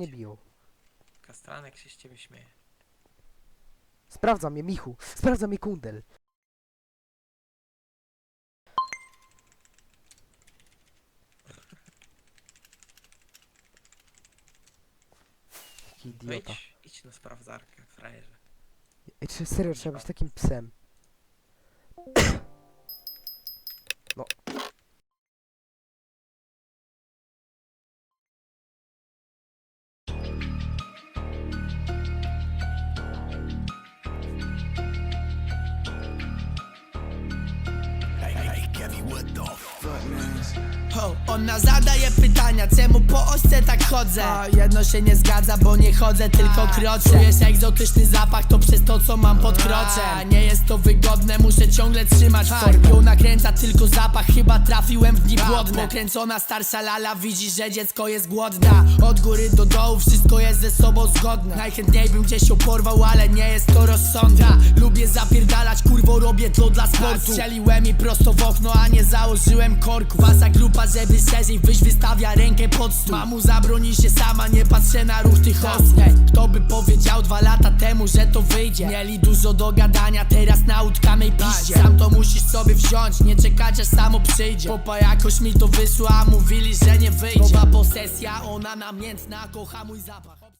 Nie biją. Kastranek się z ciebie śmieje. Sprawdza mnie Michu. Sprawdza mnie Kundel. Jaki No idiota. idź, idź na sprawdzarkę, frajerze. Ej, czy serio trzeba być takim psem? Ona zadaje pytania, czemu po ośce tak chodzę? A jedno się nie zgadza, bo nie chodzę, tylko kroczę. Czujesz egzotyczny zapach, to przez to co mam pod kroczem. Nie jest to wygodne, muszę ciągle trzymać formę. Ją nakręca tylko zapach, chyba trafiłem w dni głodne. Pokręcona starsza lala, widzi, że dziecko jest głodna Od góry do dołu, wszystko jest ze sobą zgodne. Najchętniej bym gdzieś ją porwał, ale nie jest to rozsądne. Lubię zapierdalać, kurwo, robię to dla sportu. Strzeliłem i prosto w okno, a nie założyłem korku. Wasza grupa, żeby szerzej wyjść, wystawia rękę pod stół. Mamu zabroni się sama, nie patrzę na ruch tych osób Kto by powiedział dwa lata temu, że to wyjdzie? Mieli dużo do gadania, teraz na utkanej piździe. Sam to musisz sobie wziąć, nie czekać aż samo przyjdzie. Popa jakoś mi to wyszło, a mówili, że nie wyjdzie. Nowa posesja, ona namiętna, kocha mój zapach